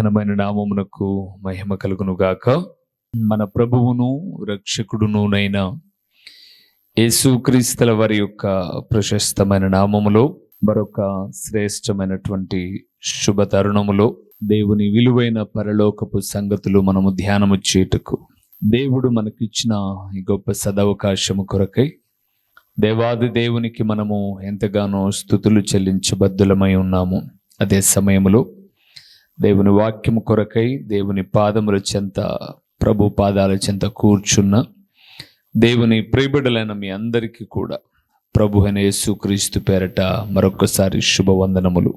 ఘనమైన నామమునకు మహిమ కలుగును గాక మన ప్రభువును రక్షకుడునునైన యేసుక్రీస్తుల వారి యొక్క ప్రశస్తమైన నామములో మరొక శ్రేష్టమైనటువంటి శుభ తరుణములో దేవుని విలువైన పరలోకపు సంగతులు మనము ధ్యానము చేటుకు దేవుడు మనకిచ్చిన ఈ గొప్ప సదవకాశము కొరకై దేవాది దేవునికి మనము ఎంతగానో స్థుతులు చెల్లించబద్దులమై ఉన్నాము. అదే సమయంలో దేవుని వాక్యం కొరకై దేవుని పాదముల చెంత ప్రభు పాదాల చెంత కూర్చున్న దేవుని ప్రియబిడలైన మీ అందరికీ కూడా ప్రభు అయిన యేసుక్రీస్తు పేరట మరొకసారి శుభవందనములు.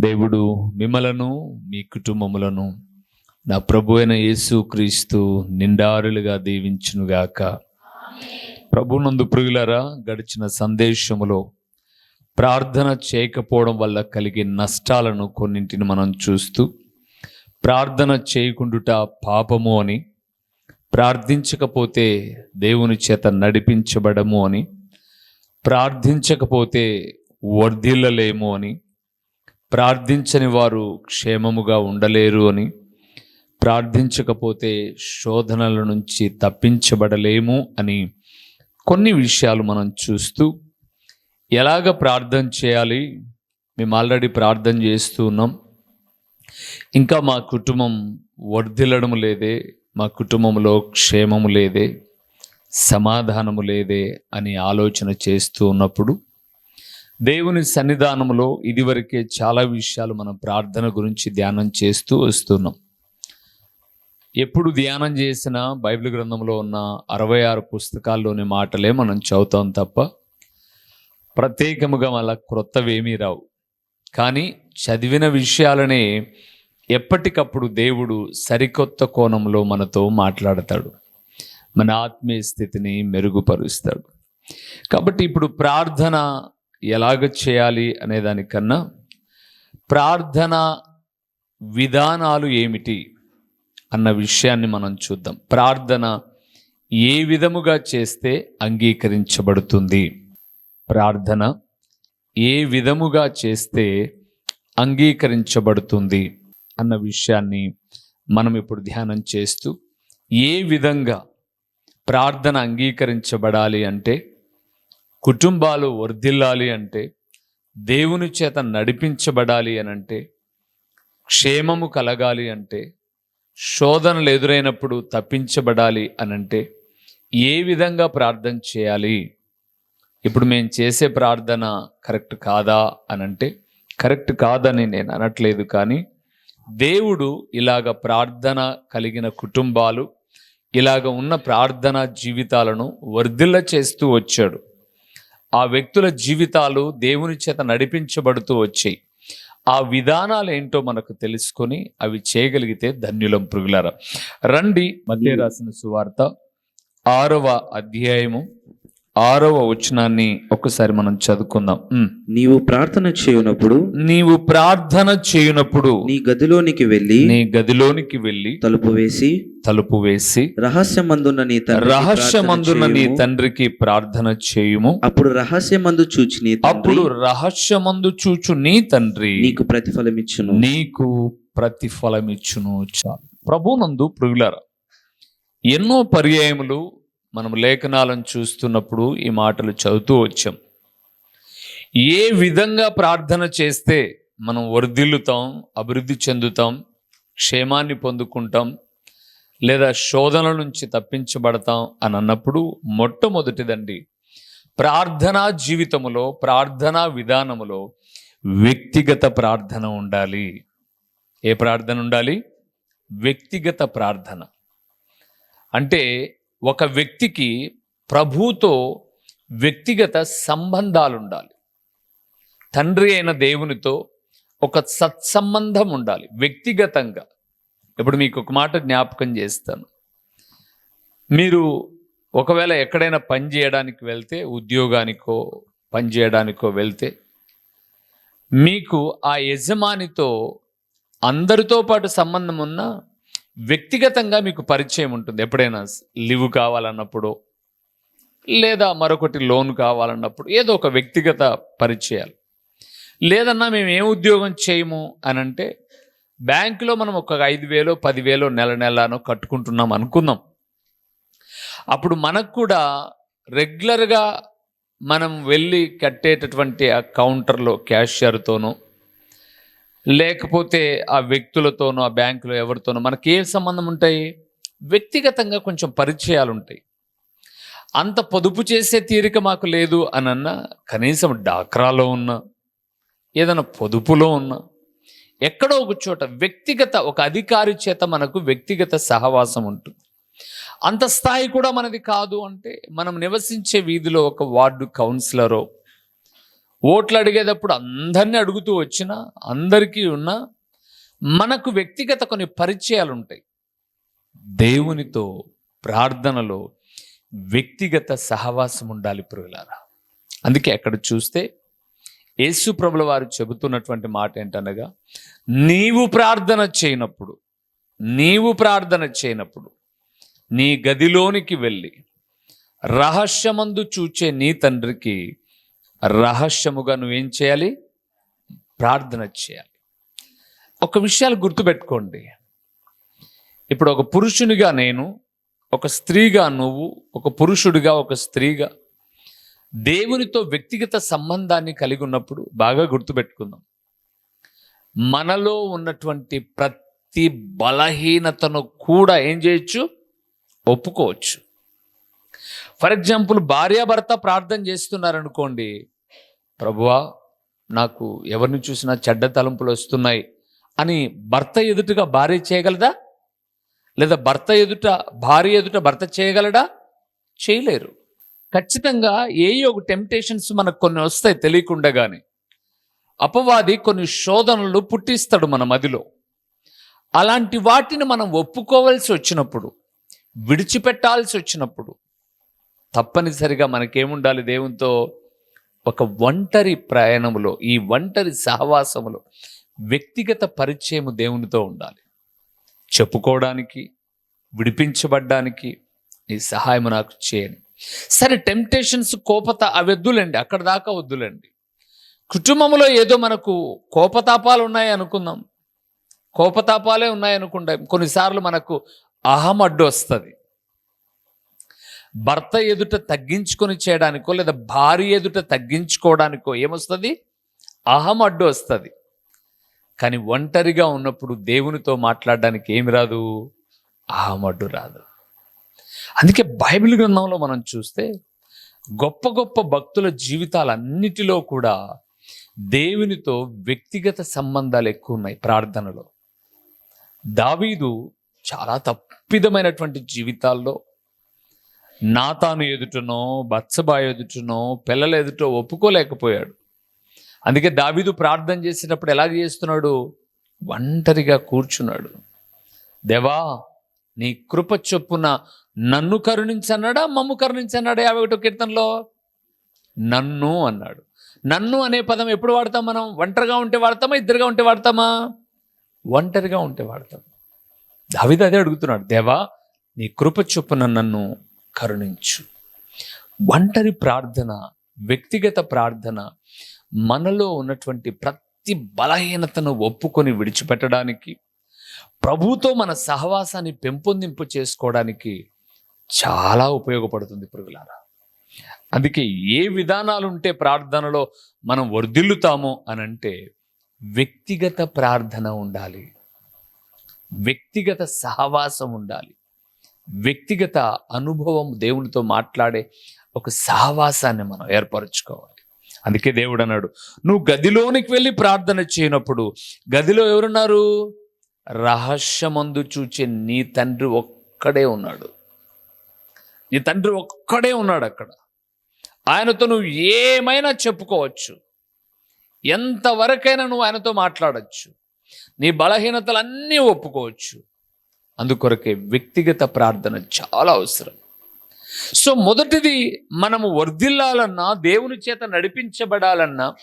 దేవుడు మిమ్మలను మీ కుటుంబములను నా ప్రభు అయిన యేసుక్రీస్తు నిండారులుగా దీవించునుగాక. ప్రభునందు ప్రియులరా గడిచిన సందేశములో ప్రార్థన చేయకపోవడం వల్ల కలిగే నష్టాలను కొన్నింటిని మనం చూస్తూ ప్రార్థన చేయకుండుట పాపము అని ప్రార్థించకపోతే దేవుని చేత నడిపించబడము అని ప్రార్థించకపోతే వర్ధిల్లలేము అని ప్రార్థించని వారు క్షేమముగా ఉండలేరు అని ప్రార్థించకపోతే శోధనల నుంచి తప్పించబడలేము అని కొన్ని విషయాలు మనం చూస్తూ ఎలాగ ప్రార్థన చేయాలి? మేము ఆల్రెడీ ప్రార్థన చేస్తూ ఉన్నాం. ఇంకా మా కుటుంబం వర్ధిల్లడం లేదే మా కుటుంబంలో క్షేమము లేదే సమాధానము లేదే అని ఆలోచన చేస్తూ ఉన్నప్పుడు దేవుని సన్నిధానంలో ఇదివరకే చాలా విషయాలు మనం ప్రార్థన గురించి ధ్యానం చేస్తూ వస్తున్నాం. ఎప్పుడు ధ్యానం చేసినా బైబిల్ గ్రంథంలో ఉన్న అరవై ఆరు పుస్తకాల్లోని మాటలే మనం చదువుతాం తప్ప ప్రత్యేకముగా మళ్ళా క్రొత్తవేమీ రావు. కానీ చదివిన విషయాలనే ఎప్పటికప్పుడు దేవుడు సరికొత్త కోణంలో మనతో మాట్లాడతాడు. మన ఆత్మీయ స్థితిని మెరుగుపరుస్తాడు. కాబట్టి ఇప్పుడు ప్రార్థన ఎలాగ చేయాలి అనే దానికన్నా ప్రార్థన విధానాలు ఏమిటి అన్న విషయాన్ని మనం చూద్దాం. ప్రార్థన ఏ విధముగా చేస్తే అంగీకరించబడుతుంది? ప్రార్థన ఏ విధముగా చేస్తే అంగీకరించబడుతుంది అన్న విషయాన్ని మనం ఇప్పుడు ధ్యానం చేస్తూ ఏ విధంగా ప్రార్థన అంగీకరించబడాలి అంటే కుటుంబాలు వర్ధిల్లాలి అంటే దేవుని చేత నడిపించబడాలి అని అంటే క్షేమము కలగాలి అంటే శోధనలు ఎదురైనప్పుడు తప్పించబడాలి అనంటే ఏ విధంగా ప్రార్థన చేయాలి? ఇప్పుడు మేము చేసే ప్రార్థన కరెక్ట్ కాదా అని అంటే కరెక్ట్ కాదని నేను అనట్లేదు కానీ దేవుడు ఇలాగ ప్రార్థన కలిగిన కుటుంబాలు ఇలాగ ఉన్న ప్రార్థన జీవితాలను వర్ధిల్ల చేస్తూ వచ్చాడు. ఆ వ్యక్తుల జీవితాలు దేవుని చేత నడిపించబడుతూ వచ్చాయి. ఆ విధానాలు ఏంటో మనకు తెలుసుకొని అవి చేయగలిగితే ధన్యులం పురుగులారా రండి మధ్య రాసిన సువార్త ఆరవ అధ్యాయము ఆరవ వచనాన్ని ఒకసారి మనం చదువుకుందాం. నీవు ప్రార్థన చేయునప్పుడు నీవు ప్రార్థన చేయునప్పుడు నీ గదిలోనికి వెళ్ళి నీ గదిలోనికి వెళ్ళి తలుపు వేసి తలుపు వేసి రహస్యమందున్న నీ తండ్రికి రహస్యమందున ప్రార్థన నీ. తండ్రికి ప్రార్థన చేయుము అప్పుడు రహస్యమందు చూచి నీ అప్పుడు రహస్యమందు చూచు నీ తండ్రి నీకు ప్రతిఫలమిచ్చును నీకు ప్రతిఫలమిచ్చును చాలు ప్రభునందు ప్రియులరా ఎన్నో పర్యాయములు మనం లేఖనాలను చూస్తున్నప్పుడు ఈ మాటలు చదువుతూ వచ్చాం. ఏ విధంగా ప్రార్థన చేస్తే మనం వర్ధిల్లుతాం అభివృద్ధి చెందుతాం క్షేమాన్ని పొందుకుంటాం లేదా శోధనల నుంచి తప్పించబడతాం అని అన్నప్పుడు మొట్టమొదటిదండి ప్రార్థనా జీవితములో ప్రార్థనా విధానములో వ్యక్తిగత ప్రార్థన ఉండాలి. ఏ ప్రార్థన ఉండాలి? వ్యక్తిగత ప్రార్థన. అంటే ఒక వ్యక్తికి ప్రభుతో వ్యక్తిగత సంబంధాలు ఉండాలి తండ్రి అయిన దేవునితో ఒక సత్సంబంధం ఉండాలి వ్యక్తిగతంగా. ఇప్పుడు మీకు ఒక మాట జ్ఞాపకం చేస్తాను. మీరు ఒకవేళ ఎక్కడైనా పని చేయడానికి వెళ్తే ఉద్యోగానికో పని చేయడానికో వెళ్తే మీకు ఆ యజమానితో అందరితో పాటు సంబంధం ఉన్న వ్యక్తిగతంగా మీకు పరిచయం ఉంటుంది. ఎప్పుడైనా లివ్ కావాలన్నప్పుడు లేదా మరొకటి లోన్ కావాలన్నప్పుడు ఏదో ఒక వ్యక్తిగత పరిచయాలు. లేదన్నా మేము ఏ ఉద్యోగం చేయము అని అంటే బ్యాంకులో మనం ఒక ఐదు వేలో పదివేలో నెల నెలను కట్టుకుంటున్నాం అనుకుందాం అప్పుడు మనకు కూడా రెగ్యులర్గా మనం వెళ్ళి కట్టేటటువంటి ఆ కౌంటర్లో క్యాషియర్తోనూ లేకపోతే ఆ వ్యక్తులతోనో ఆ బ్యాంకులో ఎవరితోనో మనకి ఏ సంబంధం ఉంటాయి? వ్యక్తిగతంగా కొంచెం పరిచయాలు ఉంటాయి అంత పొదుపు చేసే తీరిక మాకు లేదు అనన్నా కనీసం డాక్రాలో ఉన్నా ఏదైనా పొదుపులో ఉన్నా ఎక్కడో ఒక చోట వ్యక్తిగత ఒక అధికారి చేత మనకు వ్యక్తిగత సహవాసం ఉంటుంది. అంత స్థాయి కూడా మనది కాదు అంటే మనం నివసించే వీధిలో ఒక వార్డు కౌన్సిలరో ఓట్లు అడిగేటప్పుడు అందరినీ అడుగుతూ వచ్చినా అందరికీ ఉన్న మనకు వ్యక్తిగత కొన్ని పరిచయాలు ఉంటాయి దేవునితో ప్రార్థనలో వ్యక్తిగత సహవాసం ఉండాలి ప్రియులారా. అందుకే అక్కడ చూస్తే యేసు ప్రభుల వారు చెబుతున్నటువంటి మాట ఏంటనగా నీవు ప్రార్థన చేయనప్పుడు నీవు ప్రార్థన చేయనప్పుడు నీ గదిలోనికి వెళ్ళి రహస్యమందు చూచే నీ తండ్రికి రహస్యముగా నువ్వేం చేయాలి? ప్రార్థన చేయాలి. ఒక విషయాలు గుర్తుపెట్టుకోండి. ఇప్పుడు ఒక పురుషునిగా నేను ఒక స్త్రీగా నువ్వు ఒక పురుషుడిగా ఒక స్త్రీగా దేవునితో వ్యక్తిగత సంబంధాన్ని కలిగి ఉన్నప్పుడు బాగా గుర్తుపెట్టుకుందాం. మనలో ఉన్నటువంటి ప్రతి బలహీనతను కూడా ఏం చేయొచ్చు? ఒప్పుకోవచ్చు. ఫర్ ఎగ్జాంపుల్ భార్యాభర్త ప్రార్థన చేస్తున్నారనుకోండి ప్రభువా నాకు ఎవరిని చూసినా చెడ్డ తలంపులు వస్తున్నాయి. అని భర్త ఎదుటగా భార్య చేయగలదా? లేదా భర్త ఎదుట భార్య ఎదుట భర్త చేయగలడా? చేయలేరు. ఖచ్చితంగా ఏ ఒక టెంప్టేషన్స్ మనకు కొన్ని వస్తాయి తెలియకుండగానే. అపవాది కొన్ని శోధనలు పుట్టిస్తాడు మన మదిలో. అలాంటి వాటిని మనం ఒప్పుకోవాల్సి వచ్చినప్పుడు విడిచిపెట్టాల్సి వచ్చినప్పుడు తప్పనిసరిగా మనకేముండాలి దేవునితో ఒక ఒంటరి ప్రయాణములో ఈ ఒంటరి సహవాసములో వ్యక్తిగత పరిచయము దేవునితో ఉండాలి. చెప్పుకోవడానికి విడిపించబడ్డానికి నీ సహాయం నాకు చేయని సరే టెంప్టేషన్స్ కోపత అవి అక్కడ దాకా వద్దులండి. కుటుంబంలో ఏదో మనకు కోపతాపాలు ఉన్నాయి అనుకుందాం. కోపతాపాలే ఉన్నాయి అనుకుంటాం. కొన్నిసార్లు మనకు అహం అడ్డు వస్తుంది. భర్త ఎదుట తగ్గించుకొని చేయడానికో లేదా భార్య ఎదుట తగ్గించుకోవడానికో ఏమొస్తుంది? అహం అడ్డు వస్తుంది. కానీ ఒంటరిగా ఉన్నప్పుడు దేవునితో మాట్లాడడానికి ఏమి రాదు? అహం అడ్డు రాదు. అందుకే బైబిల్ గ్రంథంలో మనం చూస్తే గొప్ప గొప్ప భక్తుల జీవితాలన్నిటిలో కూడా దేవునితో వ్యక్తిగత సంబంధాలు ఎక్కువ ఉన్నాయి ప్రార్థనలో. దావీదు చాలా తప్పిదమైనటువంటి జీవితాల్లో నాతాను ఎదుటనో బత్సబా ఎదుటనో పిల్లల ఎదుటో ఒప్పుకోలేకపోయాడు. అందుకే దావీదు ప్రార్థన చేసినప్పుడు ఎలా చేస్తున్నాడు? ఒంటరిగా కూర్చున్నాడు. దేవా నీ కృప చొప్పున నన్ను కరుణించన్నాడా? మమ్ము కరుణించన్నాడా? యాభై ఒకటో కీర్తనలో? నన్ను అన్నాడు. నన్ను అనే పదం ఎప్పుడు వాడతాం మనం? ఒంటరిగా ఉంటే వాడతామా? ఇద్దరుగా ఉంటే వాడతామా? ఒంటరిగా ఉంటే వాడతాం. దావిద అదే అడుగుతున్నాడు. దేవా నీ కృప చొప్పున నన్ను కరుణించు. ఒంటరి ప్రార్థన వ్యక్తిగత ప్రార్థన మనలో ఉన్నటువంటి ప్రతి బలహీనతను ఒప్పుకొని విడిచిపెట్టడానికి ప్రభుతో మన సహవాసాన్ని పెంపొందింపు చేసుకోవడానికి చాలా ఉపయోగపడుతుంది పురుగులారా అందుకే ఏ విధానాలు ఉంటే ప్రార్థనలో మనం వర్ధిల్లుతామో అని అంటే వ్యక్తిగత ప్రార్థన ఉండాలి. వ్యక్తిగత సహవాసం ఉండాలి. వ్యక్తిగత అనుభవం దేవునితో మాట్లాడే ఒక సహవాసాన్ని మనం ఏర్పరచుకోవాలి. అందుకే దేవుడు అన్నాడు నువ్వు గదిలోనికి వెళ్ళి ప్రార్థన చేయనప్పుడు గదిలో ఎవరున్నారు? రహస్యమందు చూచే నీ తండ్రి ఒక్కడే ఉన్నాడు. నీ తండ్రి ఒక్కడే ఉన్నాడు అక్కడ. ఆయనతో నువ్వు ఏమైనా చెప్పుకోవచ్చు. ఎంతవరకైనా నువ్వు ఆయనతో మాట్లాడచ్చు. నీ బలహీనతలన్నీ ఒప్పుకోవచ్చు. అందుకొరకే వ్యక్తిగత ప్రార్థన చాలా అవసరం. సో మొదటిది మనము వర్ధిల్లాలన్నా దేవుని చేత నడిపించబడాలన్నా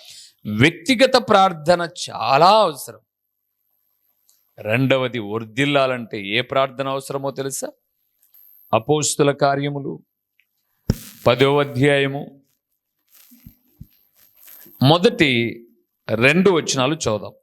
వ్యక్తిగత ప్రార్థన చాలా అవసరం. రెండవది వర్ధిల్లాలంటే ఏ ప్రార్థన అవసరమో తెలుసా? అపోస్తుల కార్యములు. పదో అధ్యాయము. మొదటి రెండు వచనాలు చూద్దాం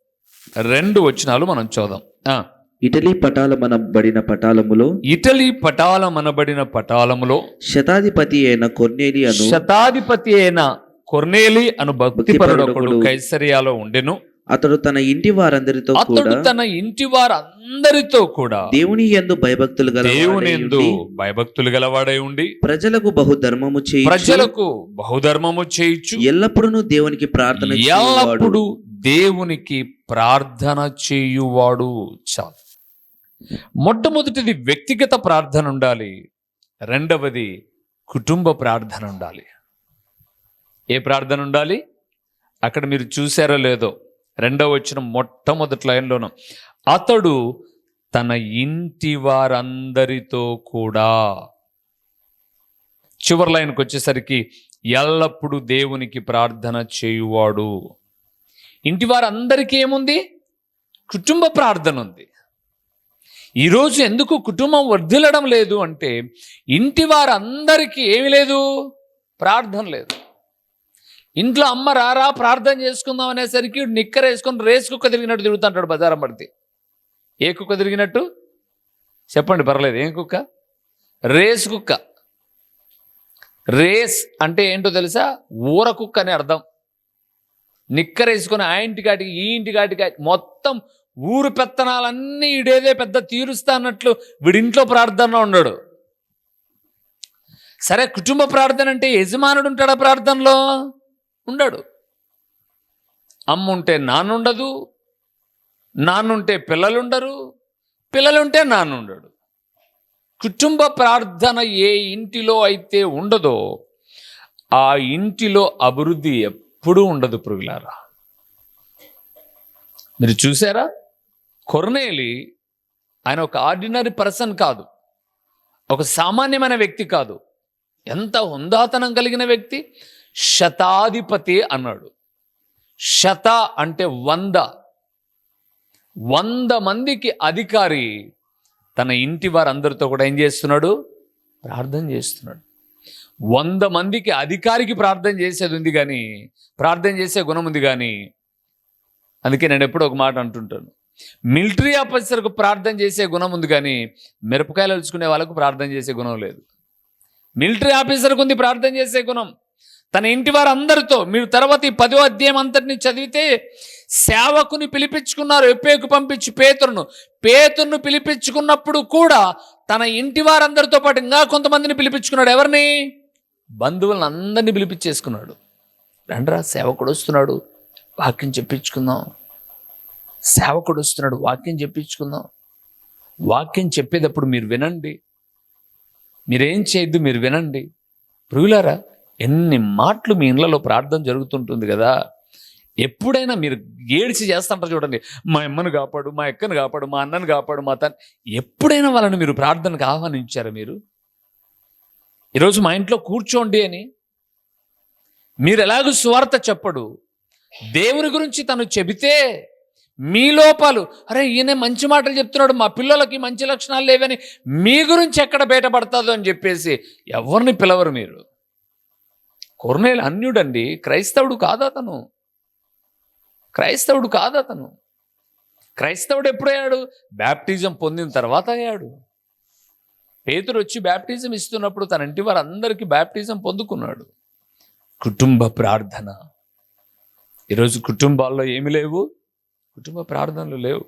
రెండు వచనాలు మనం చూద్దాం ఇటలీ పటాలమనబడిన పటాలములో ఇటలీ పటాలం అనబడిన పటాలములో శతాధిపతి అయిన కొర్నేలి అను శతాధిపతి అయిన కొర్నేలి అను భక్తిపరుడొకడు కైసరియాలో ఉండెను. అతడు తన ఇంటి వారందరితో అతడు తన ఇంటి వారందరితో కూడా దేవుని యందు భయభక్తులు గల దేవుని యందు భయభక్తులు గలవాడై ఉండి ప్రజలకు బహుధర్మము చేయి ప్రజలకు బహుధర్మము చేయించు ఎల్లప్పుడూ దేవునికి ప్రార్థన. ఎల్లప్పుడూ దేవునికి ప్రార్థన చేయువాడు చాలు. మొట్టమొదటిది వ్యక్తిగత ప్రార్థన ఉండాలి. రెండవది కుటుంబ ప్రార్థన ఉండాలి. ఏ ప్రార్థన ఉండాలి? అక్కడ మీరు చూసారో లేదో రెండవ వచ్చిన మొట్టమొదటి లైన్లోనూ. అతడు తన ఇంటి వారందరితో కూడా. చివరి లైన్కి వచ్చేసరికి ఎల్లప్పుడూ దేవునికి ప్రార్థన చేయువాడు. ఇంటి వారందరికీ ఏముంది? కుటుంబ ప్రార్థన ఉంది. ఈరోజు ఎందుకు కుటుంబం వర్ధిల్లడం లేదు అంటే ఇంటి వారందరికీ ఏమి లేదు ప్రార్థన లేదు. ఇంట్లో అమ్మ రారా ప్రార్థన చేసుకుందాం అనేసరికి నిక్కర వేసుకొని రేసు కుక్క తిరిగినట్టు తిరుగుతుంటాడు బజారం పడితే. ఏ కుక్క తిరిగినట్టు? చెప్పండి పర్లేదు ఏం కుక్క? రేస్ కుక్క. రేస్ అంటే ఏంటో తెలుసా? ఊర కుక్క అని అర్థం. నిక్కరేసుకొని ఆ ఇంటి కాటికి ఈ ఇంటి కాటికి మొత్తం ఊరు పెత్తనాలన్నీ ఈడేదే పెద్ద తీరుస్తా అన్నట్లు వీడింట్లో ప్రార్థన ఉన్నాడు. సరే కుటుంబ ప్రార్థన అంటే యజమానుడు ఉంటాడా ప్రార్థనలో? ఉండడు. అమ్మ ఉంటే నాన్నుండదు నాన్నుంటే పిల్లలుండరు పిల్లలుంటే నాన్నుండడు. కుటుంబ ప్రార్థన ఏ ఇంటిలో అయితే ఉండదో ఆ ఇంటిలో అభివృద్ధి ఎప్పుడూ ఉండదు పురుగులారా మీరు చూసారా? కొర్నేలి ఆయన ఒక ఆర్డినరీ పర్సన్ కాదు. ఒక సామాన్యమైన వ్యక్తి కాదు. ఎంత హుందాతనం కలిగిన వ్యక్తి? శతాధిపతి అన్నాడు. శత అంటే వంద. వంద మందికి అధికారి తన ఇంటి వారందరితో కూడా ఏం చేస్తున్నాడు? ప్రార్థన చేస్తున్నాడు. వంద మందికి అధికారికి ప్రార్థన చేసేది ఉంది కానీ ప్రార్థన చేసే గుణం ఉంది కానీ అందుకే నేను ఎప్పుడు ఒక మాట అంటుంటాను. మిలిటరీ ఆఫీసర్కు ప్రార్థన చేసే గుణం ఉంది కానీ మిరపకాయలు అలుచుకునే వాళ్ళకు ప్రార్థన చేసే గుణం లేదు. మిలిటరీ ఆఫీసర్కు ఉంది ప్రార్థన చేసే గుణం. తన ఇంటి వారందరితో మీరు తర్వాత ఈ పదో అధ్యాయం అంతటిని చదివితే సేవకుని పిలిపించుకున్నారు ఎప్పేకు పంపించి పేతురును. పేతురును పిలిపించుకున్నప్పుడు కూడా తన ఇంటి వారందరితో పాటు ఇంకా కొంతమందిని పిలిపించుకున్నాడు. ఎవరిని? బంధువులను అందరినీ పిలిపించేసుకున్నాడు. రండ్రా సేవకుడు వస్తున్నాడు. వాక్యం చెప్పించుకుందాం. సేవకుడు వస్తున్నాడు. వాక్యం చెప్పించుకుందాం. వాక్యం చెప్పేటప్పుడు మీరు వినండి. మీరేం చేయొద్దు మీరు వినండి. ప్రియులారా ఎన్ని మాటలు మీ ఇళ్ళలో ప్రార్థన జరుగుతుంటుంది కదా. ఎప్పుడైనా మీరు ఏడిచి చేస్తుంటారు చూడండి. మా అమ్మను కాపాడు మా ఎక్కను కాపాడు మా అన్నను కాపాడు మా తను ఎప్పుడైనా వాళ్ళని మీరు ప్రార్థనకు ఆహ్వానించారా మీరు? ఈరోజు మా ఇంట్లో కూర్చోండి అని మీరు ఎలాగో స్వార్థ చెప్పడు. దేవుని గురించి తను చెబితే మీ లోపాలు. అరే ఈయన మంచి మాటలు చెప్తున్నాడు. మా పిల్లలకి మంచి లక్షణాలు లేవని మీ గురించి ఎక్కడ బయటపడతాదో అని చెప్పేసి ఎవరిని పిలవరు మీరు? కొర్నేలు అన్యుడండి. క్రైస్తవుడు కాదు అతను. క్రైస్తవుడు కాదు అతను. క్రైస్తవుడు ఎప్పుడయ్యాడు? బ్యాప్టిజం పొందిన తర్వాత అయ్యాడు. పేతురు వచ్చి బ్యాప్టిజం ఇస్తున్నప్పుడు తన ఇంటి వారందరికీ బ్యాప్టిజం పొందుకున్నాడు. కుటుంబ ప్రార్థన. ఈరోజు కుటుంబాల్లో ఏమి లేవు? కుటుంబ ప్రార్థనలు లేవు.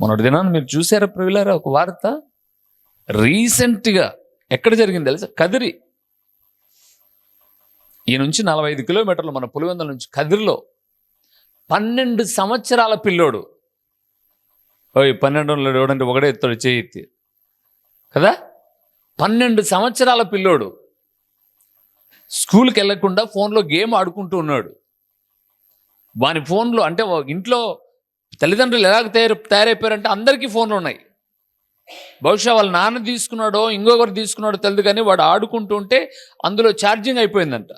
మొన్నటి దినాన్ని మీరు చూసారా ప్రవిలారా ఒక వార్త రీసెంట్గా ఎక్కడ జరిగింది తెలుసా? కదిరి. ఈ నుంచి నలభై ఐదు కిలోమీటర్లు మన పులివెందుల నుంచి కదిరిలో పన్నెండు సంవత్సరాల పిల్లోడు. ఓయ్ పన్నెండు ఎవడంటే ఒకడే ఎత్తాడు చేయి కదా? పన్నెండు సంవత్సరాల పిల్లోడు. స్కూల్కి వెళ్ళకుండా ఫోన్లో గేమ్ ఆడుకుంటూ ఉన్నాడు. వాని ఫోన్లో అంటే ఇంట్లో తల్లిదండ్రులు ఎలాగ తయారు తయారైపోయారంటే అందరికీ ఫోన్లు ఉన్నాయి. బహుశా వాళ్ళ నాన్న తీసుకున్నాడో ఇంకొకరు తీసుకున్నాడో తెలియదు కానీ వాడు ఆడుకుంటూ ఉంటే అందులో ఛార్జింగ్ అయిపోయిందంట.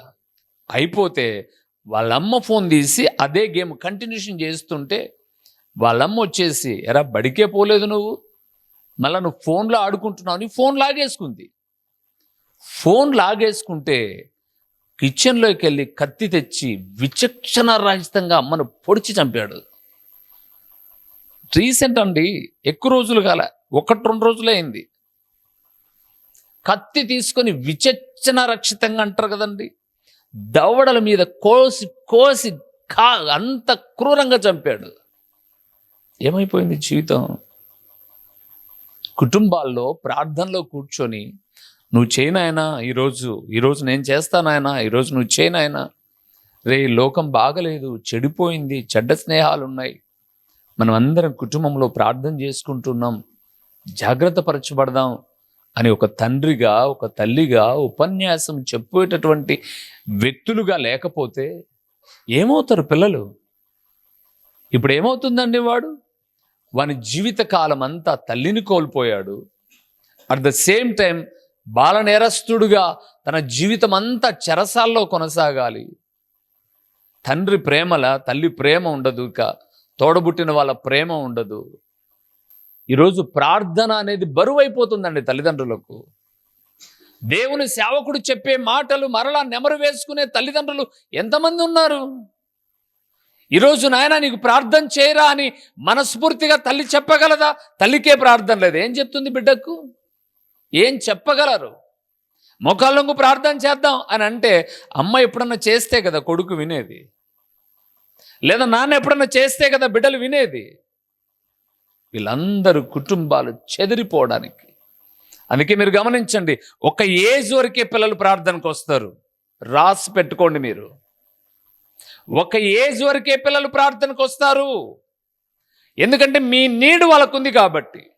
అయిపోతే వాళ్ళమ్మ ఫోన్ తీసి అదే గేమ్ కంటిన్యూషన్ చేస్తుంటే వాళ్ళమ్మ వచ్చేసి ఎరా బడికే పోలేదు నువ్వు. మళ్ళీ నువ్వు ఫోన్లో ఆడుకుంటున్నావు. అని ఫోన్ లాగేసుకుంది. ఫోన్ లాగేసుకుంటే కిచెన్లోకి వెళ్ళి కత్తి తెచ్చి విచక్షణ రహితంగా అమ్మను పొడిచి చంపాడు. రీసెంట్ అండి ఎక్కువ రోజులు కాల ఒకటి రెండు రోజులే అయింది. కత్తి తీసుకొని విచక్షణ రక్షితంగా అంటారు కదండి దవడల మీద కోసి కోసి కా అంత క్రూరంగా చంపాడు. ఏమైపోయింది జీవితం? కుటుంబాల్లో ప్రార్థనలో కూర్చొని నువ్వు చేయనాయనా ఈరోజు ఈరోజు నేను చేస్తానాయనా ఈరోజు నువ్వు చేయనాయనా రే ఈ లోకం బాగలేదు చెడిపోయింది చెడ్డ స్నేహాలు ఉన్నాయి మనం అందరం కుటుంబంలో ప్రార్థన చేసుకుంటున్నాం జాగ్రత్త పరచబడదాం అని ఒక తండ్రిగా ఒక తల్లిగా ఉపన్యాసం చెప్పేటటువంటి వ్యక్తులుగా లేకపోతే ఏమవుతారు పిల్లలు? ఇప్పుడు ఏమవుతుందండి వాడు? వాని జీవితకాలం అంతా తల్లిని కోల్పోయాడు. అట్ ద సేమ్ టైం బాల నేరస్తుడుగా తన జీవితం అంతా చెరసాల్లో కొనసాగాలి. తండ్రి ప్రేమల తల్లి ప్రేమ ఉండదు ఇక. తోడబుట్టిన వాళ్ళ ప్రేమ ఉండదు. ఈరోజు ప్రార్థన అనేది బరువు అయిపోతుందండి తల్లిదండ్రులకు. దేవుని సేవకుడు చెప్పే మాటలు మరలా నెమరు వేసుకునే తల్లిదండ్రులు ఎంతమంది ఉన్నారు? ఈరోజు నాయన నీకు ప్రార్థన చేయరా అని మనస్ఫూర్తిగా తల్లి చెప్పగలదా? తల్లికే ప్రార్థన లేదు. ఏం చెప్తుంది బిడ్డకు? ఏం చెప్పగలరు? మొక్కళ్ళంగు ప్రార్థన చేద్దాం అని అంటే అమ్మ ఎప్పుడన్నా చేస్తే కదా కొడుకు వినేది? లేదా నాన్న ఎప్పుడన్నా చేస్తే కదా బిడ్డలు వినేది? వీళ్ళందరూ కుటుంబాలు చెదిరిపోవడానికి. అందుకే మీరు గమనించండి ఒక ఏజ్ వరకే పిల్లలు ప్రార్థనకు వస్తారు. రాసి పెట్టుకోండి మీరు. ఒక ఏజ్ వరకే పిల్లలు ప్రార్థనకు వస్తారు. ఎందుకంటే మీ నీడు వాళ్ళకుంది కాబట్టి.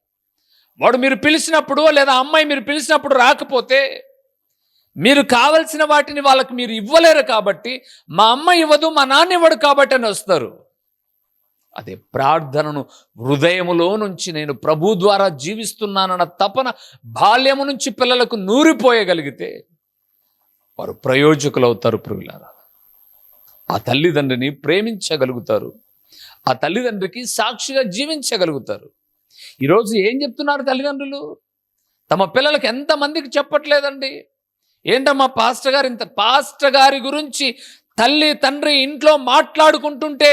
వాడు మీరు పిలిచినప్పుడు లేదా అమ్మాయి మీరు పిలిచినప్పుడు రాకపోతే మీరు కావలసిన వాటిని వాళ్ళకి మీరు ఇవ్వలేరు కాబట్టి మా అమ్మ ఇవ్వదు మా నాన్న ఇవ్వడు కాబట్టి అని వస్తారు. అదే ప్రార్థనను హృదయములో నుంచి నేను ప్రభు ద్వారా జీవిస్తున్నానన్న తపన బాల్యము నుంచి పిల్లలకు నూరిపోయగలిగితే వారు ప్రయోజకులు అవుతారు ప్రియులారా. ఆ తల్లిదండ్రిని ప్రేమించగలుగుతారు. ఆ తల్లిదండ్రికి సాక్షిగా జీవించగలుగుతారు. ఈరోజు ఏం చెప్తున్నారు తల్లిదండ్రులు? తమ పిల్లలకు ఎంతమందికి చెప్పట్లేదండి? ఏంటమ్మా పాస్టర్ గారు ఇంత పాస్టర్ గారి గురించి తల్లి తండ్రి ఇంట్లో మాట్లాడుకుంటుంటే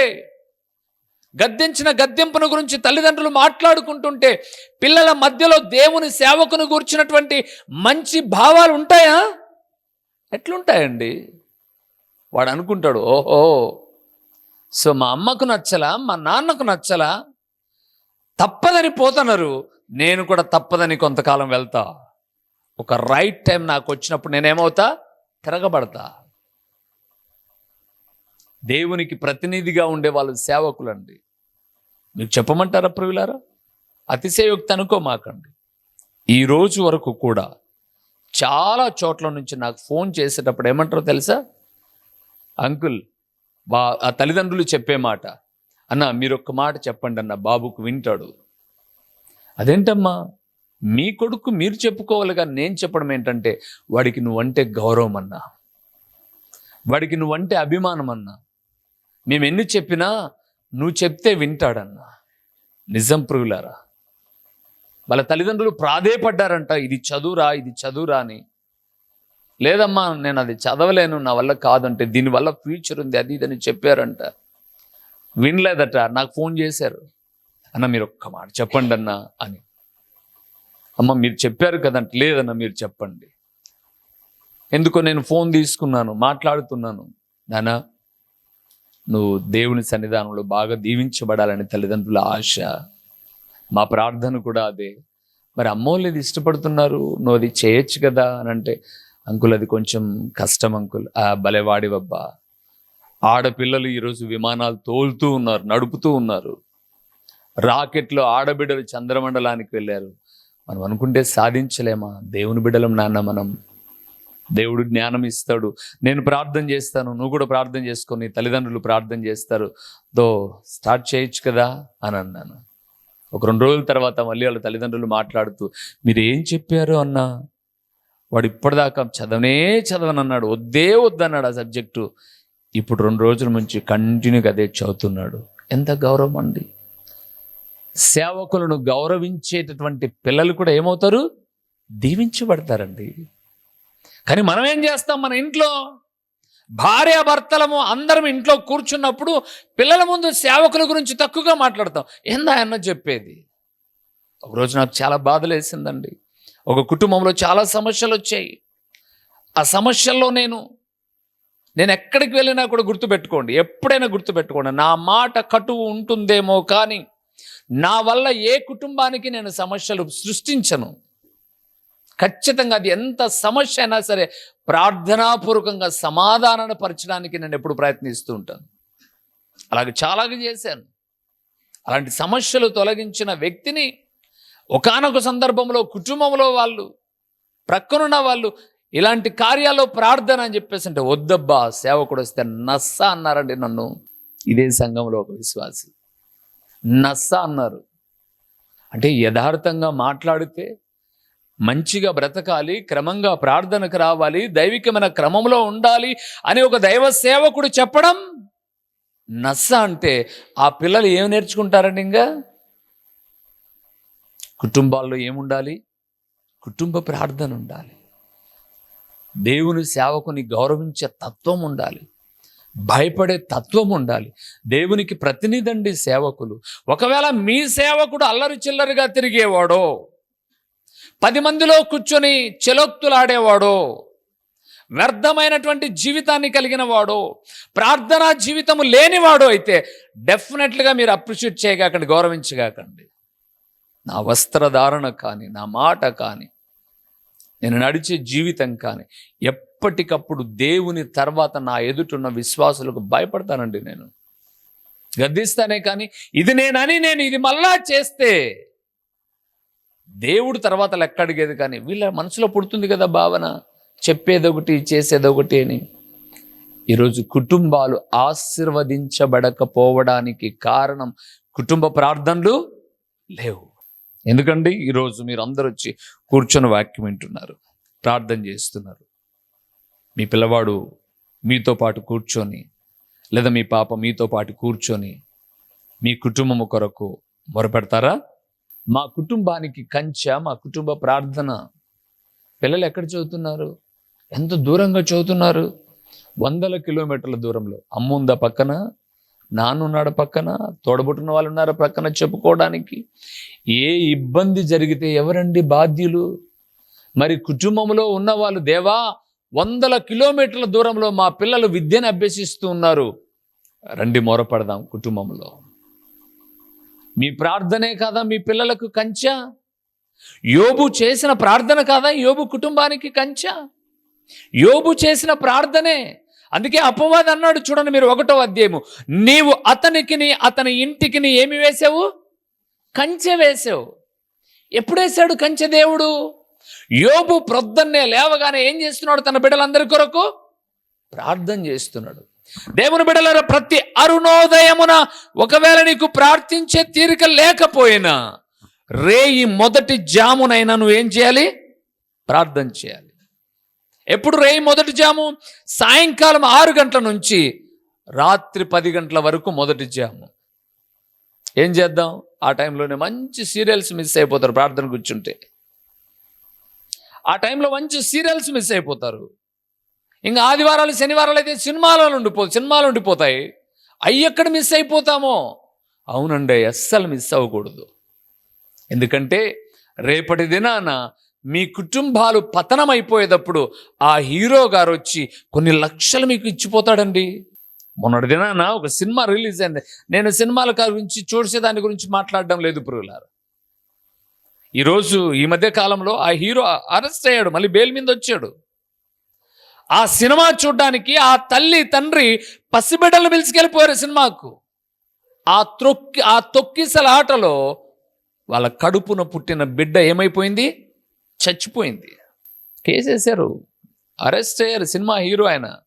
గద్దించిన గద్దెంపును గురించి తల్లిదండ్రులు మాట్లాడుకుంటుంటే పిల్లల మధ్యలో దేవుని సేవకును గురించినటువంటి మంచి భావాలు ఉంటాయా? ఎట్లుంటాయండి? వాడు అనుకుంటాడు ఓహో సో మా అమ్మకు నచ్చలా మా నాన్నకు నచ్చలా? తప్పదని పోతున్నారు. నేను కూడా తప్పదని కొంతకాలం వెళ్తా. ఒక రైట్ టైం నాకు వచ్చినప్పుడు నేనేమవుతా? తిరగబడతా. దేవునికి ప్రతినిధిగా ఉండే వాళ్ళు సేవకులండి. మీకు చెప్పమంటారా ప్రవిలారా అతిశయోక్తి అనుకోమాకండి. ఈ రోజు వరకు కూడా చాలా చోట్ల నుంచి నాకు ఫోన్ చేసేటప్పుడు ఏమంటారో తెలుసా? అంకుల్ బా ఆ తల్లిదండ్రులు చెప్పే మాట. అన్న మీరు ఒక్క మాట చెప్పండి అన్న బాబుకు వింటాడు. అదేంటమ్మా మీ కొడుకు మీరు చెప్పుకోవాలి కానీ నేను చెప్పడం ఏంటంటే వాడికి నువ్వంటే గౌరవం అన్నా. వాడికి నువ్వంటే అభిమానం అన్నా. మేము ఎన్ని చెప్పినా నువ్వు చెప్తే వింటాడన్నా. నిజం ప్రియులారా వాళ్ళ తల్లిదండ్రులు ప్రాధేయపడ్డారంట ఇది చదువురా ఇది చదువురా అని. లేదమ్మా నేను అది చదవలేను నా వల్ల కాదంటే దీనివల్ల ఫ్యూచర్ ఉంది అది ఇదని చెప్పారంట. వినలేదట. నాకు ఫోన్ చేశారు. అన్న మీరు ఒక్క మాట చెప్పండి అన్న అని. అమ్మ మీరు చెప్పారు కదంట. లేదన్న మీరు చెప్పండి. ఎందుకో నేను ఫోన్ తీసుకున్నాను మాట్లాడుతున్నాను. నానా నువ్వు దేవుని సన్నిధానంలో బాగా దీవించబడాలని తల్లిదండ్రుల ఆశ. మా ప్రార్థన కూడా అదే. మరి అమ్మోళ్ళు ఇది ఇష్టపడుతున్నారు. నువ్వు అది చేయొచ్చు కదా అని అంటే అంకుల్ అది కొంచెం కష్టం అంకుల్. ఆ బలెవాడివబ్బా ఆడపిల్లలు ఈరోజు విమానాలు తోలుతూ ఉన్నారు నడుపుతూ ఉన్నారు. రాకెట్లో ఆడబిడ్డలు చంద్రమండలానికి వెళ్ళారు. మనం అనుకుంటే సాధించలేమా? దేవుని బిడ్డలం నాన్న మనం. దేవుడు జ్ఞానం ఇస్తాడు. నేను ప్రార్థన చేస్తాను నువ్వు కూడా ప్రార్థన చేసుకొని తల్లిదండ్రులు ప్రార్థన చేస్తారు. దో స్టార్ట్ చేయొచ్చు కదా? అని అన్నాను. ఒక రెండు రోజుల తర్వాత మళ్ళీ వాళ్ళ తల్లిదండ్రులు మాట్లాడుతూ మీరు ఏం చెప్పారు అన్నా? వాడు ఇప్పటిదాకా చదవనే చదవనన్నాడు. వద్దే వద్దన్నాడు ఆ సబ్జెక్టు. ఇప్పుడు రెండు రోజుల నుంచి కంటిన్యూగా అదే చదువుతున్నాడు. ఎంత గౌరవం అండి. సేవకులను గౌరవించేటటువంటి పిల్లలు కూడా ఏమవుతారు? దీవించబడతారండి. కానీ మనం ఏం చేస్తాం? మన ఇంట్లో భార్యాభర్తలము అందరం ఇంట్లో కూర్చున్నప్పుడు పిల్లల ముందు సేవకుల గురించి తక్కువగా మాట్లాడతాం. ఏందా అన్న చెప్పేది? ఒకరోజు నాకు చాలా బాధలేసిందండి. ఒక కుటుంబంలో చాలా సమస్యలు వచ్చాయి. ఆ సమస్యల్లో నేను నేను ఎక్కడికి వెళ్ళినా కూడా గుర్తుపెట్టుకోండి. ఎప్పుడైనా గుర్తుపెట్టుకోండి. నా మాట కటువు ఉంటుందేమో కానీ నా వల్ల ఏ కుటుంబానికి నేను సమస్యలు సృష్టించను. ఖచ్చితంగా అది ఎంత సమస్య అయినా సరే ప్రార్థనాపూర్వకంగా సమాధానాన్ని పరచడానికి నేను ఎప్పుడు ప్రయత్నిస్తూ ఉంటాను. అలాగే చాలాగా చేశాను. అలాంటి సమస్యలు తొలగించిన వ్యక్తిని ఒకానొక సందర్భంలో కుటుంబంలో వాళ్ళు ప్రక్కనున్న వాళ్ళు ఇలాంటి కార్యాల్లో ప్రార్థన అని చెప్పేసి అంటే వద్దబ్బా సేవకుడు వస్తే నస్స అన్నారండి నన్ను. ఇదే సంఘంలో ఒక విశ్వాసి. నస్స అన్నారు. అంటే యథార్థంగా మాట్లాడితే మంచిగా బ్రతకాలి క్రమంగా ప్రార్థనకు రావాలి దైవికమైన క్రమంలో ఉండాలి అని ఒక దైవ సేవకుడు చెప్పడం నస్స అంటే ఆ పిల్లలు ఏం నేర్చుకుంటారండి ఇంకా? కుటుంబాల్లో ఏముండాలి? కుటుంబ ప్రార్థన ఉండాలి. దేవుని సేవకుని గౌరవించే తత్వం ఉండాలి. భయపడే తత్వం ఉండాలి. దేవునికి ప్రతినిధండి సేవకులు. ఒకవేళ మీ సేవకుడు అల్లరి చిల్లరిగా తిరిగేవాడో పది మందిలో కూర్చొని చెలోక్తులాడేవాడో వ్యర్థమైనటువంటి జీవితాన్ని కలిగిన వాడు ప్రార్థనా జీవితము లేనివాడు అయితే డెఫినెట్లుగా మీరు అప్రిషియేట్ చేయగాకండి గౌరవించగాకండి. నా వస్త్రధారణ కానీ నా మాట కానీ నేను నడిచే జీవితం కానీ ఎప్పటికప్పుడు దేవుని తర్వాత నా ఎదుటున్న విశ్వాసులకు భయపడతానండి నేను. గద్దిస్తానే కానీ ఇది నేనని నేను ఇది మళ్ళా చేస్తే దేవుడు తర్వాత లెక్కడిగేది కానీ వీళ్ళ మనసులో పుడుతుంది కదా భావన. చెప్పేదొకటి చేసేదొకటి అని. ఈరోజు కుటుంబాలు ఆశీర్వదించబడకపోవడానికి కారణం కుటుంబ ప్రార్థనలు లేవు. ఎందుకండి? ఈరోజు మీరు అందరూ వచ్చి కూర్చొని వాక్యం వింటున్నారు ప్రార్థన చేస్తున్నారు. మీ పిల్లవాడు మీతో పాటు కూర్చొని లేదా మీ పాప మీతో పాటు కూర్చొని మీ కుటుంబము కొరకు మొరపెడతారా? మా కుటుంబానికి కంచె మా కుటుంబ ప్రార్థన. పిల్లలు ఎక్కడ చదువుతున్నారు? ఎంత దూరంగా చదువుతున్నారు? వందల కిలోమీటర్ల దూరంలో. అమ్ముందా పక్కన? నాన్నున్నాడు పక్కన తోడబుట్టిన వాళ్ళు ఉన్నారు పక్కన చెప్పుకోవడానికి? ఏ ఇబ్బంది జరిగితే ఎవరండి బాధ్యులు? మరి కుటుంబంలో ఉన్న వాళ్ళు దేవా వందల కిలోమీటర్ల దూరంలో మా పిల్లలు విద్యను అభ్యసిస్తూ ఉన్నారు. రండి మొరపడదాం కుటుంబంలో. మీ ప్రార్థనే కాదా మీ పిల్లలకు కంచా? యోబు చేసిన ప్రార్థన కాదా యోబు కుటుంబానికి కంచా? యోబు చేసిన ప్రార్థనే అందుకే అపవాది అన్నాడు చూడండి మీరు ఒకటో అధ్యాయము. నీవు అతనికిని అతని ఇంటికిని ఏమి వేసావు? కంచె వేసావు. ఎప్పుడు వేశాడు కంచె దేవుడు? యోబు ప్రొద్దన్నే లేవగానే ఏం చేస్తున్నాడు తన బిడ్డలందరి కొరకు? ప్రార్థన చేస్తున్నాడు. దేవుని బిడ్డలారా ప్రతి అరుణోదయమున ఒకవేళ నీకు ప్రార్థించే తీరిక లేకపోయినా రేయి మొదటి జామునైనా నువ్వేం చేయాలి? ప్రార్థన చేయాలి. ఎప్పుడు రేయి మొదటి జాము? సాయంకాలం ఆరు గంటల నుంచి రాత్రి పది గంటల వరకు మొదటి జాము. ఏం చేద్దాం? ఆ టైంలోనే మంచి సీరియల్స్ మిస్ అయిపోతారు ప్రార్థన కూర్చుంటే. ఆ టైంలో మంచి సీరియల్స్ మిస్ అయిపోతారు. ఇంకా ఆదివారాలు శనివారాలు అయితే సినిమాలలో ఉండిపో సినిమాలు ఉండిపోతాయి. అవి ఎక్కడ మిస్ అయిపోతామో? అవునండి అస్సలు మిస్ అవ్వకూడదు. ఎందుకంటే రేపటి దినాన మీ కుటుంబాలు పతనం అయిపోయేటప్పుడు ఆ హీరో గారు వచ్చి కొన్ని లక్షలు మీకు ఇచ్చిపోతాడండి. మొన్నటి దినాన ఒక సినిమా రిలీజ్ అయింది. నేను సినిమాల గురించి చూసే దాని గురించి మాట్లాడడం లేదు పురుగులారు ఈరోజు ఈ మధ్య కాలంలో ఆ హీరో అరెస్ట్ అయ్యాడు మళ్ళీ బెయిల్ మీద వచ్చాడు. ఆ సినిమా చూడడానికి ఆ తల్లి తండ్రి పసిబిడ్డలు పిలిచికెళ్ళిపోయారు సినిమాకు. ఆ త్రొక్కి ఆ తొక్కిసల ఆటలో వాళ్ళ కడుపున పుట్టిన బిడ్డ ఏమైపోయింది? చచ్చిపోయింది. కేసేశారు అరెస్ట్ అయ్యారు సినిమా హీరో ఆయన.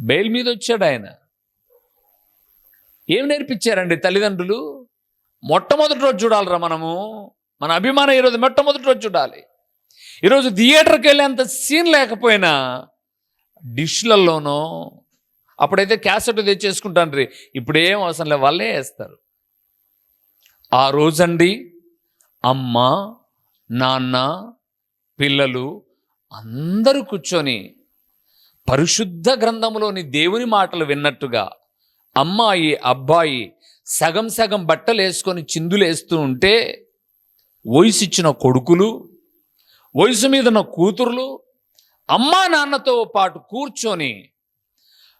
బెయిల్ మీద వచ్చాడు ఆయన. ఏం నేర్పించారండి తల్లిదండ్రులు? మొట్టమొదటి రోజు చూడాలిరా మనము. మన అభిమానం ఈరోజు మొట్టమొదటి రోజు చూడాలి. ఈరోజు థియేటర్కి వెళ్ళేంత సీన్ లేకపోయినా డిష్లలోనో అప్పుడైతే క్యాసెట్ తెచ్చేసుకుంటాను రీ ఇప్పుడు ఏం అవసరం లేదు వాళ్ళే వేస్తారు. ఆ రోజండి అమ్మ నాన్న పిల్లలు అందరూ కూర్చొని పరిశుద్ధ గ్రంథములోని దేవుని మాటలు విన్నట్టుగా అమ్మాయి అబ్బాయి సగం సగం బట్టలు వేసుకొని చిందులేస్తూ ఉంటే వయసు ఇచ్చిన కొడుకులు వయసు మీద కూతుర్లు అమ్మా నాన్నతో పాటు కూర్చొని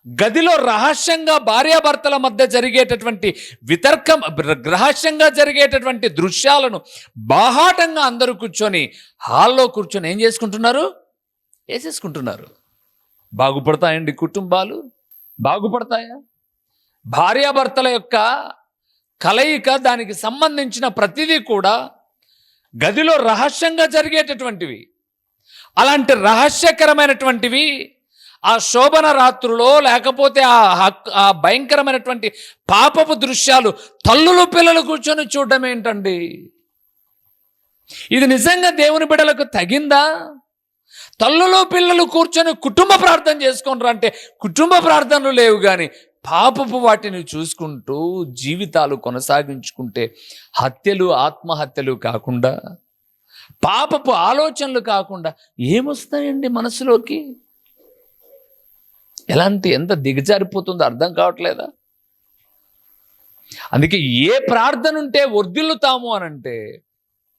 గదిలో రహస్యంగా భార్యాభర్తల మధ్య జరిగేటటువంటి వితర్కం రహస్యంగా జరిగేటటువంటి దృశ్యాలను బాహాటంగా అందరూ కూర్చొని హాల్లో కూర్చొని ఏం చేసుకుంటున్నారు? వేసేసుకుంటున్నారు. బాగుపడతాయండి కుటుంబాలు? బాగుపడతాయా? భార్యాభర్తల యొక్క కలయిక దానికి సంబంధించిన ప్రతిదీ కూడా గదిలో రహస్యంగా జరిగేటటువంటివి. అలాంటి రహస్యకరమైనటువంటివి ఆ శోభన రాత్రులో లేకపోతే ఆ హక్ ఆ భయంకరమైనటువంటి పాపపు దృశ్యాలు తల్లులు పిల్లలు కూర్చొని చూడడం ఏంటండి? ఇది నిజంగా దేవుని బిడలకు తగిందా? తల్లులు పిల్లలు కూర్చొని కుటుంబ ప్రార్థన చేసుకుంటారు అంటే కుటుంబ ప్రార్థనలు లేవు కానీ పాపపు వాటిని చూసుకుంటూ జీవితాలు కొనసాగించుకుంటే హత్యలు ఆత్మహత్యలు కాకుండా పాపపు ఆలోచనలు కాకుండా ఏమొస్తాయండి మనసులోకి? ఎలాంటి ఎంత దిగజారిపోతుందో అర్థం కావట్లేదా? అందుకే ఏ ప్రార్థన ఉంటే వర్ధిల్లుతాము అంటే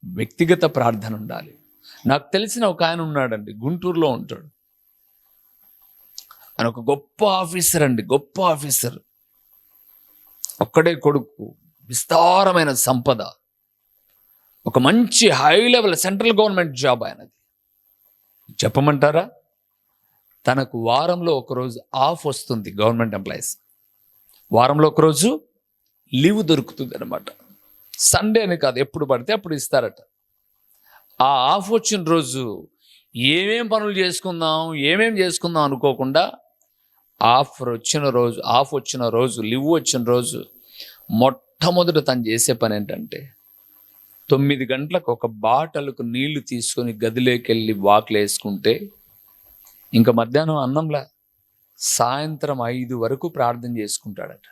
వ్యక్తిగత ప్రార్థన ఉండాలి నాకు తెలిసిన ఒక ఆయన ఉన్నాడండి గుంటూరులో ఉంటాడు. ఆయన ఒక గొప్ప ఆఫీసర్ అండి గొప్ప ఆఫీసర్. ఒక్కడే కొడుకు విస్తారమైన సంపద. ఒక మంచి high level central government job ఆయనది. చెప్పమంటారా? తనకు వారంలో ఒకరోజు ఆఫ్ వస్తుంది గవర్నమెంట్ ఎంప్లాయీస్. వారంలో ఒకరోజు లీవ్ దొరుకుతుంది అనమాట సండే అని కాదు ఎప్పుడు పడితే అప్పుడు ఇస్తారట. ఆ ఆఫ్ వచ్చిన రోజు ఏమేం పనులు చేసుకుందాం ఏమేం చేసుకుందాం అనుకోకుండా ఆఫ్ వచ్చిన రోజు ఆఫ్ వచ్చిన రోజు లివ్ వచ్చిన రోజు మొట్టమొదట తను చేసే పని ఏంటంటే తొమ్మిది గంటలకు ఒక బాటలకు నీళ్ళు తీసుకొని గదిలోకి వెళ్ళి వాకులు వేసుకుంటే ఇంకా మధ్యాహ్నం అన్నంలా సాయంత్రం ఐదు వరకు ప్రార్థన చేసుకుంటాడట.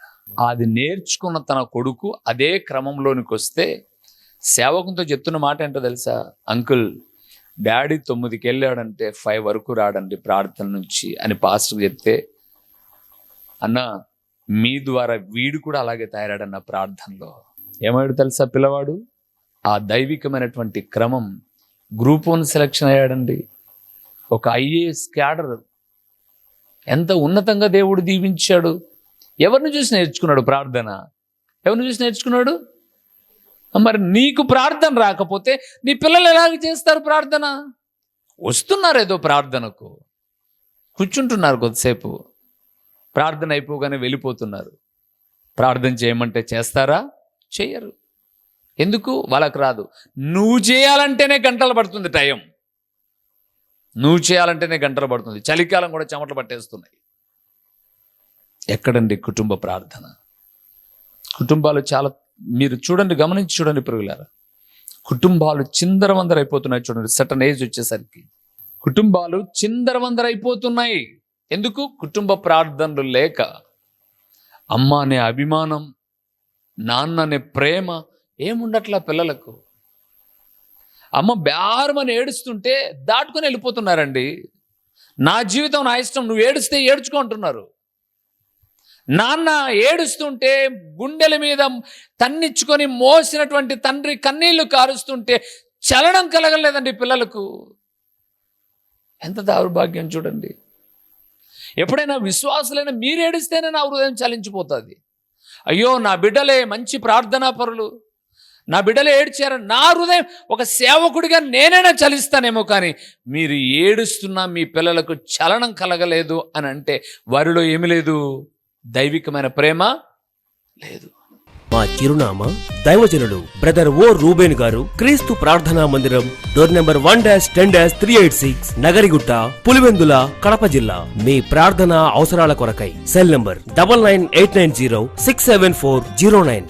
అది నేర్చుకున్న తన కొడుకు అదే క్రమంలోనికి వస్తే సేవకంతో చెప్తున్న మాట ఏంటో తెలుసా? అంకుల్ డాడీ తొమ్మిదికి వెళ్ళాడంటే ఫైవ్ వరకు రాడండి ప్రార్థన నుంచి అని పాస్టర్ చెప్తే అన్న మీ ద్వారా వీడు కూడా అలాగే తయారాడన్న ప్రార్థనలో. ఏమాడు తెలుసా పిల్లవాడు? ఆ దైవికమైనటువంటి క్రమం గ్రూప్ వన్ సెలక్షన్ అయ్యాడండి. ఒక ఐఏఎస్ క్యాడర్ ఎంత ఉన్నతంగా దేవుడు దీవించాడు. ఎవరిని చూసి నేర్చుకున్నాడు ప్రార్థన? ఎవరిని చూసి నేర్చుకున్నాడు? మరి నీకు ప్రార్థన రాకపోతే నీ పిల్లలు ఎలాగ చేస్తారు ప్రార్థన? వస్తున్నారు ఏదో ప్రార్థనకు. కూర్చుంటున్నారు కొద్దిసేపు. ప్రార్థన అయిపోగానే వెళ్ళిపోతున్నారు. ప్రార్థన చేయమంటే చేస్తారా? చేయరు. ఎందుకు? వాళ్ళకి రాదు. నువ్వు చేయాలంటేనే గంటలు పడుతుంది టైం. నువ్వు చేయాలంటేనే గంటలు పడుతుంది. చలికాలం కూడా చెమటలు పట్టేస్తున్నాయి. ఎక్కడండి కుటుంబ ప్రార్థన? కుటుంబాలు చాలా మీరు చూడండి గమనించి చూడండి పురుగులారా కుటుంబాలు చిందరవందరైపోతున్నాయి చూడండి. సటన్ ఏజ్ వచ్చేసరికి. కుటుంబాలు చిందరవందరైపోతున్నాయి. ఎందుకు? కుటుంబ ప్రార్థనలు లేక. అమ్మ అనే అభిమానం నాన్న అనే ప్రేమ ఏముండట్లా పిల్లలకు? అమ్మ బేరమని ఏడుస్తుంటే దాటుకొని వెళ్ళిపోతున్నారండి. నా జీవితం నా ఇష్టం నువ్వు ఏడుస్తే ఏడ్చుకో అంటున్నారు. నాన్న ఏడుస్తుంటే గుండెల మీద తన్నిచ్చుకొని మోసినటువంటి తండ్రి కన్నీళ్ళు కారుస్తుంటే చలనం కలగలేదండి పిల్లలకు. ఎంత దౌర్భాగ్యం చూడండి. ఎప్పుడైనా విశ్వాసులైన మీరు ఏడిస్తేనే నా హృదయం చలించిపోతుంది. అయ్యో నా బిడ్డలే మంచి ప్రార్థనా పరులు నా బిడ్డలు ఏడ్చారు. నా హృదయం ఒక సేవకుడిగా నేనైనా చలిస్తానేమో కానీ మీరు ఏడుస్తున్నా మీ పిల్లలకు చలనం కలగలేదు అని అంటే వారిలో ఏమి లేదు? దైవికమైన ప్రేమ లేదు. మా చిరునామా దైవజనుడు బ్రదర్ ఓ రూబేన్ గారు క్రీస్తు ప్రార్థనా మందిరం door number one dash ten dash three eight six Nagarigutta Pulivendula Kadapa జిల్లా. మీ ప్రార్థనా అవసరాల కొరకై cell number double nine eight nine zero six seven four zero nine.